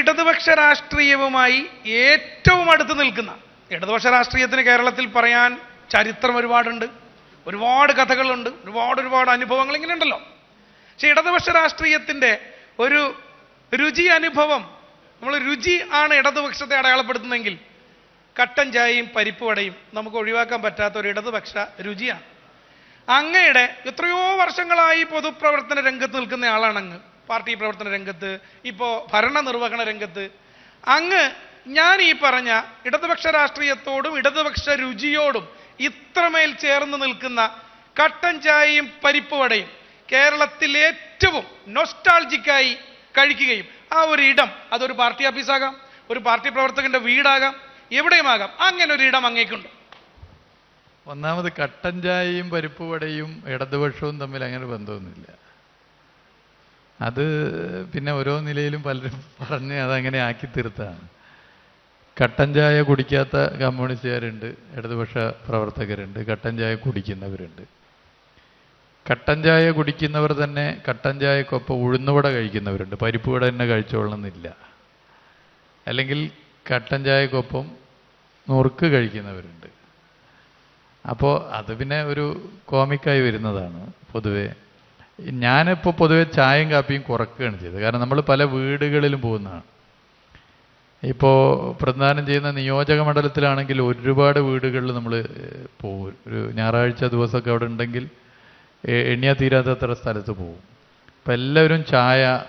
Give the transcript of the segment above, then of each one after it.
ഇടതുപക്ഷ രാഷ്ട്രീയവുമായി ഏറ്റവും അടുത്ത് നിൽക്കുന്ന ഇടതുപക്ഷ രാഷ്ട്രീയത്തിന് കേരളത്തിൽ പറയാൻ ചരിത്രം ഒരുപാടുണ്ട് ഒരുപാട് കഥകളുണ്ട് ഒരുപാട് ഒരുപാട് അനുഭവങ്ങൾ ഇങ്ങനെ ഉണ്ടല്ലോ പക്ഷെ ഇടതുപക്ഷ രാഷ്ട്രീയത്തിന്റെ ഒരു രുചി അനുഭവം നമ്മൾ രുചി ആണ് ഇടതുപക്ഷത്തെ അടയാളപ്പെടുത്തുന്നതെങ്കിൽ കട്ടൻ ചായയും പരിപ്പ് വടയും നമുക്ക് ഒഴിവാക്കാൻ പറ്റാത്ത ഒരു ഇടതുപക്ഷ രുചിയാണ്. അങ്ങയുടെ എത്രയോ വർഷങ്ങളായി പൊതുപ്രവർത്തന രംഗത്ത് നിൽക്കുന്ന ആളാണ് അങ്ങ്. പാർട്ടി പ്രവർത്തന രംഗത്ത് ഇപ്പോൾ ഭരണനിർവഹണ രംഗത്ത്. അങ്ങ് ഞാൻ ഈ പറഞ്ഞ ഇടതുപക്ഷ രാഷ്ട്രീയത്തോടും ഇടതുപക്ഷ രുചിയോടും ഇത്രമേൽ ചേർന്ന് നിൽക്കുന്ന കട്ടൻ ചായയും പരിപ്പുവടയും കേരളത്തിൽ ഏറ്റവും നൊസ്റ്റാൾജിക്കായി കഴിക്കുകയും ആ ഒരു ഇടം അതൊരു പാർട്ടി ഓഫീസാകാം ഒരു പാർട്ടി പ്രവർത്തകന്റെ വീടാകാം എവിടെയുമാകാം അങ്ങനെ ഒരു ഇടം അങ്ങേക്കുണ്ട്. ഒന്നാമത് കട്ടൻ ചായയും പരിപ്പുവടയും ഇടതുപക്ഷവും തമ്മിൽ അങ്ങനെ ബന്ധമൊന്നുമില്ല. അത് പിന്നെ ഓരോ നിലയിലും പലരും പറഞ്ഞ് അതങ്ങനെ ആക്കി തീർത്താണ് കട്ടൻ ചായ കുടിക്കാത്ത കമ്മ്യൂണിസ്റ്റുകാരുണ്ട് ഇടതുപക്ഷ പ്രവർത്തകരുണ്ട് കട്ടൻ ചായ കുടിക്കുന്നവരുണ്ട്. കട്ടൻ ചായ കുടിക്കുന്നവർ തന്നെ കട്ടൻ ചായക്കൊപ്പം ഉഴുന്നുവട കഴിക്കുന്നവരുണ്ട്. പരിപ്പ് വട തന്നെ കഴിച്ചോളണമെന്നില്ല. അല്ലെങ്കിൽ കട്ടൻ ചായക്കൊപ്പം നുറുക്ക് കഴിക്കുന്നവരുണ്ട്. അപ്പോൾ അത് പിന്നെ ഒരു കോമിക്കായി വരുന്നതാണ് പൊതുവെ. ഞാനിപ്പോൾ പൊതുവെ ചായയും കാപ്പിയും കുറക്കുകയാണ് ചെയ്തത്. കാരണം നമ്മൾ പല വീടുകളിലും പോകുന്നതാണ്. ഇപ്പോൾ പ്രധാനം ചെയ്യുന്ന നിയോജക മണ്ഡലത്തിലാണെങ്കിൽ ഒരുപാട് വീടുകളിൽ നമ്മൾ പോകും ഒരു ഞായറാഴ്ച ദിവസമൊക്കെ അവിടെ ഉണ്ടെങ്കിൽ എണ്ണിയാ തീരാത്തത്ര സ്ഥലത്ത് പോകും അപ്പം എല്ലാവരും ചായ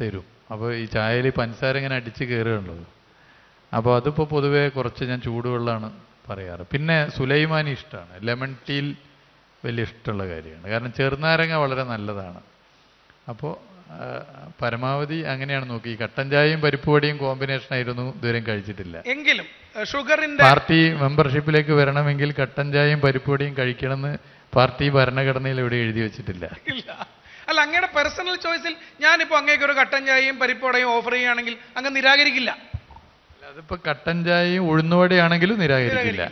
തരും. അപ്പോൾ ഈ ചായയിൽ പഞ്ചസാര ഇങ്ങനെ അടിച്ച് കയറുകയുള്ളൂ അപ്പോൾ അതിപ്പോൾ പൊതുവേ കുറച്ച് ഞാൻ ചൂടുവെള്ളമാണ് പറയാറ്. പിന്നെ സുലൈമാനി ഇഷ്ടമാണ്. ലെമൺ ടീൽ വലിയ ഇഷ്ടമുള്ള കാര്യമാണ്. കാരണം ചെറുനാരങ്ങ വളരെ നല്ലതാണ്. അപ്പോൾ പരമാവധി അങ്ങനെയാണ് നോക്കി. കട്ടൻ ചായയും പരിപ്പുവടിയും കോമ്പിനേഷൻ ആയിരുന്നു ദൂരം കഴിച്ചിട്ടില്ല. എങ്കിലും ഷുഗറിന്റെ പാർട്ടി മെമ്പർഷിപ്പിലേക്ക് വരണമെങ്കിൽ കട്ടൻ ചായയും പരിപ്പുവടിയും കഴിക്കണമെന്ന് പാർട്ടി ഭരണഘടനയിൽ എവിടെ എഴുതി വെച്ചിട്ടില്ല. അല്ല അങ്ങയുടെ പേഴ്സണൽ ചോയ്സിൽ ഞാനിപ്പോ അങ്ങേക്ക് ഒരു കട്ടൻ ചായയും പരിപ്പുവടയും ഓഫർ ചെയ്യുകയാണെങ്കിൽ അങ്ങ് നിരാകരിക്കില്ല. അതിപ്പോ കട്ടൻ ചായയും ഉഴുന്നുവടയാണെങ്കിലും നിരാകരിക്കില്ല.